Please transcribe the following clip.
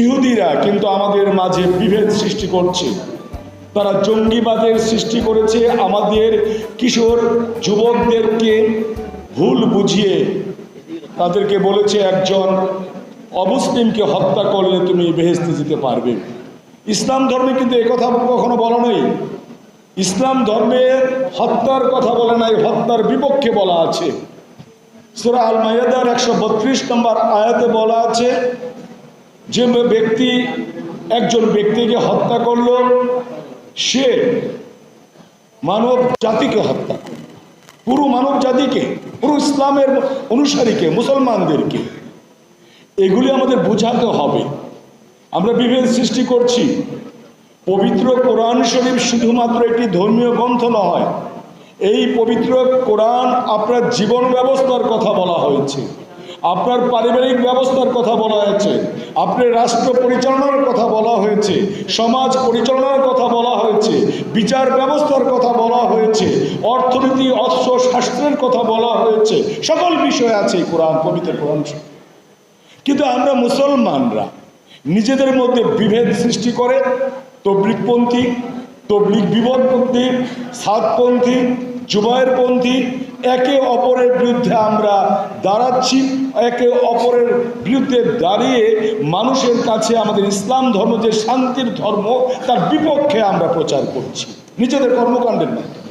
ইহুদিরা কিন্তু আমাদের মাঝে বিভেদ সৃষ্টি করছে। তারা জঙ্গিবাদের সৃষ্টি করেছে আমাদের কিশোর যুবকদেরকে ভুল বুঝিয়ে। তাদেরকে বলেছে, একজন অমুসলিমকে হত্যা করলে তুমি বেহেস্তে যেতে পারবে। ইসলাম ধর্মে কিন্তু কথা কখনো বলা নেই। ইসলাম ধর্মের হত্যার কথা বলে নাই, হত্যার বিপক্ষে বলা আছে। সুরা আল মায়াদার একশো বত্রিশ নম্বর আয়াতে বলা আছে যে ব্যক্তি একজন ব্যক্তিকে হত্যা করল, সে মানব জাতিকে হত্যা করল। পুরো মানব জাতিকে, পুরো ইসলামের অনুসারীকে, মুসলমানদেরকে। এগুলি আমাদের বোঝাতে হবে। আমরা বিভেদ সৃষ্টি করছি। পবিত্র কোরআন শরীফ শুধুমাত্র একটি ধর্মীয় গ্রন্থ নয়। এই পবিত্র কোরআন আপনার জীবন ব্যবস্থার কথা বলা হয়েছে। আপনার পারিবারিক ব্যবস্থার কথা বলা হয়েছে। আপনার রাষ্ট্র পরিচালনার কথা বলা হয়েছে, সমাজ পরিচালনার কথা বলা হয়েছে, বিচার ব্যবস্থার কথা বলা হয়েছে, অর্থনীতি, অস্ত্র, শাস্ত্রের কথা বলা হয়েছে, সকল বিষয় আছে কোরআন, পবিত্র কোরআন কিন্তু আমরা মুসলমানরা নিজেদের মধ্যে বিভেদ সৃষ্টি করে, তবলিগপন্থী, তবলিগ বিপদপন্থী সাতপন্থী জুবায়েরপন্থী একে অপরের বিরুদ্ধে আমরা দাঁড়াচ্ছি, একে অপরের বিরুদ্ধে দাঁড়িয়ে মানুষের কাছে আমাদের ইসলাম ধর্ম, যে শান্তির ধর্ম, তার বিপক্ষে আমরা প্রচার করছি। নিজেদের কর্মকাণ্ডের মাধ্যমে।